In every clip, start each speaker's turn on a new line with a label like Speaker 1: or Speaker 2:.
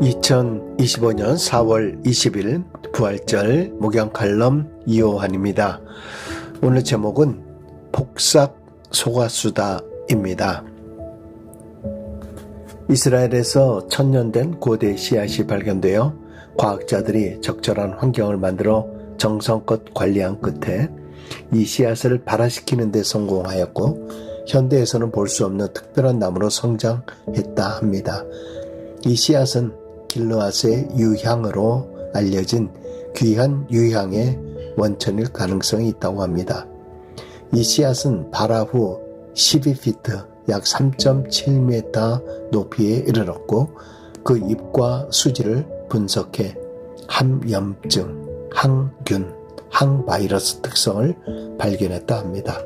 Speaker 1: 2025년 4월 20일 부활절 목양 칼럼 이호환입니다. 오늘 제목은 폭삭 소가수다입니다. 이스라엘에서 천년된 고대 씨앗이 발견되어 과학자들이 적절한 환경을 만들어 정성껏 관리한 끝에 이 씨앗을 발화시키는 데 성공하였고 현대에서는 볼 수 없는 특별한 나무로 성장했다 합니다. 이 씨앗은 길르앗의 유향으로 알려진 귀한 유향의 원천일 가능성이 있다고 합니다. 이 씨앗은 발화 후 12피트 약 3.7m 높이에 이르렀고 그 잎과 수지를 분석해 함염증, 항균, 항바이러스 특성을 발견했다 합니다.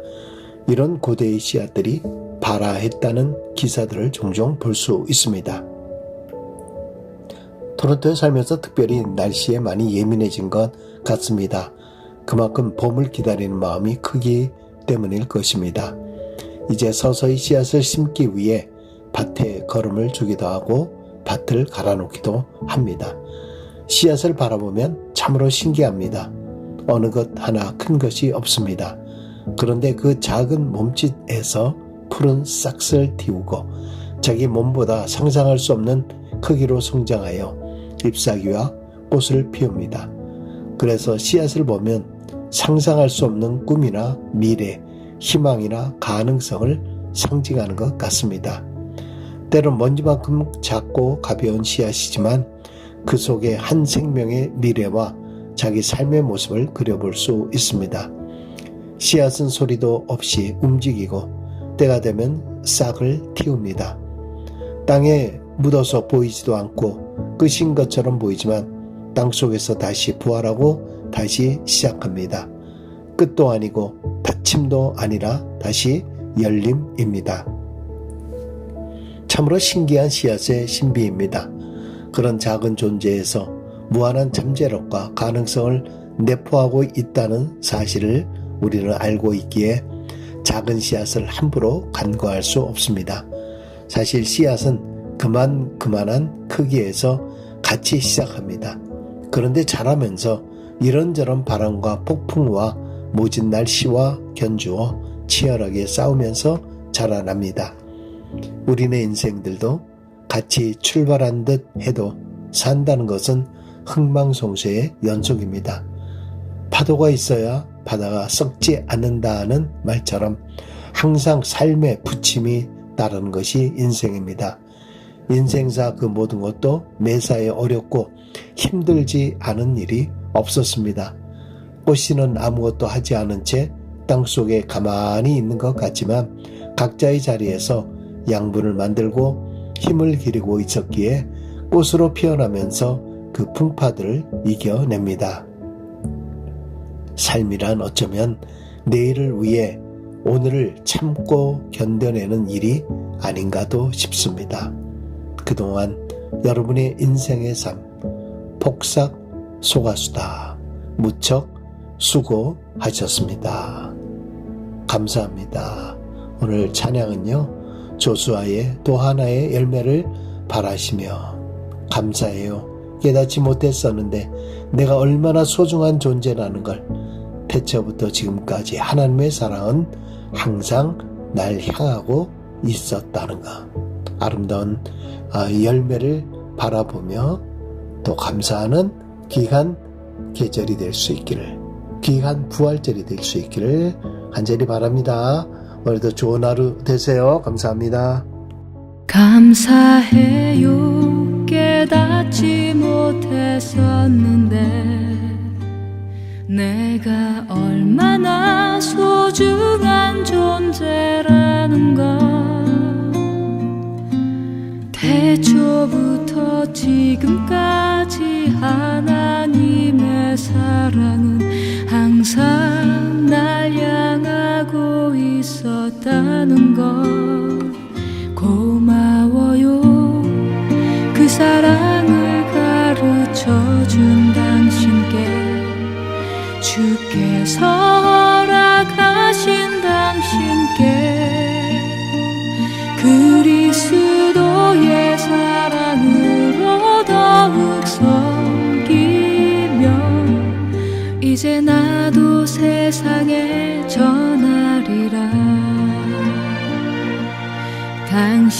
Speaker 1: 이런 고대의 씨앗들이 발화했다는 기사들을 종종 볼 수 있습니다. 토론토에 살면서 특별히 날씨에 많이 예민해진 것 같습니다. 그만큼 봄을 기다리는 마음이 크기 때문일 것입니다. 이제 서서히 씨앗을 심기 위해 밭에 걸음을 주기도 하고 밭을 갈아놓기도 합니다. 씨앗을 바라보면 참으로 신기합니다. 어느 것 하나 큰 것이 없습니다. 그런데 그 작은 몸짓에서 푸른 싹을 틔우고 자기 몸보다 상상할 수 없는 크기로 성장하여 잎사귀와 꽃을 피웁니다. 그래서 씨앗을 보면 상상할 수 없는 꿈이나 미래, 희망이나 가능성을 상징하는 것 같습니다. 때론 먼지만큼 작고 가벼운 씨앗이지만 그 속에 한 생명의 미래와 자기 삶의 모습을 그려볼 수 있습니다. 씨앗은 소리도 없이 움직이고 때가 되면 싹을 틔웁니다. 땅에 묻어서 보이지도 않고 끝인 것처럼 보이지만 땅 속에서 다시 부활하고 다시 시작합니다. 끝도 아니고 닫힘도 아니라 다시 열림입니다. 참으로 신기한 씨앗의 신비입니다. 그런 작은 존재에서 무한한 잠재력과 가능성을 내포하고 있다는 사실을 우리는 알고 있기에 작은 씨앗을 함부로 간과할 수 없습니다. 사실 씨앗은 그만 그만한 크기에서 같이 시작합니다. 그런데 자라면서 이런저런 바람과 폭풍과 모진 날씨와 견주어 치열하게 싸우면서 자라납니다. 우리네 인생들도 같이 출발한 듯 해도 산다는 것은 흥망성쇠의 연속입니다. 파도가 있어야 바다가 썩지 않는다는 말처럼 항상 삶의 부침이 따르는 것이 인생입니다. 인생사 그 모든 것도 매사에 어렵고 힘들지 않은 일이 없었습니다. 꽃씨는 아무것도 하지 않은 채 땅속에 가만히 있는 것 같지만 각자의 자리에서 양분을 만들고 힘을 기르고 있었기에 꽃으로 피어나면서 그 풍파들을 이겨냅니다. 삶이란 어쩌면 내일을 위해 오늘을 참고 견뎌내는 일이 아닌가도 싶습니다. 그동안 여러분의 인생의 삶, 폭삭 소가수다. 무척 수고하셨습니다. 감사합니다. 오늘 찬양은요, 조수아의 또 하나의 열매를 바라시며, 감사해요. 깨닫지 못했었는데, 내가 얼마나 소중한 존재라는 걸, 태초부터 지금까지 하나님의 사랑은 항상 날 향하고 있었다는 것. 아름다운 아, 열매를 바라보며 또 감사하는 귀한 계절이 될 수 있기를 귀한 부활절이 될 수 있기를 간절히 바랍니다. 오늘도 좋은 하루 되세요. 감사합니다.
Speaker 2: 감사해요 깨닫지 못했었는데 내가 얼마나 소중한 존재라는 걸 태초부터 지금까지 하나님의 사랑은 항상 날 향하고 있었다는 걸 고마워요. 그 사랑을 가르쳐 준 당신께 주께서 허락하신 당신께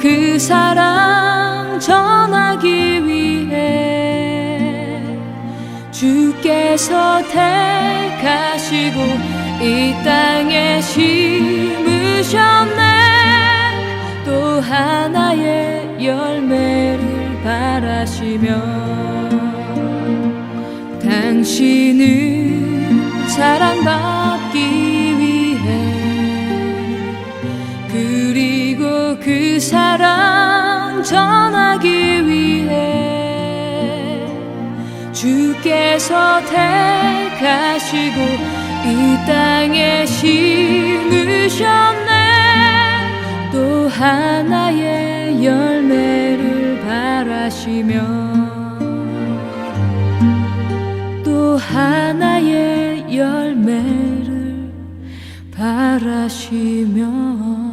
Speaker 2: 그 사랑 전하기 위해 주께서 택하시고 이 땅에 심으셨네. 또 하나의 열매를 바라시며 당신은 그 사랑 전하기 위해 주께서 택하시고 이 땅에 심으셨네. 또 하나의 열매를 바라시며 또 하나의 열매를 바라시며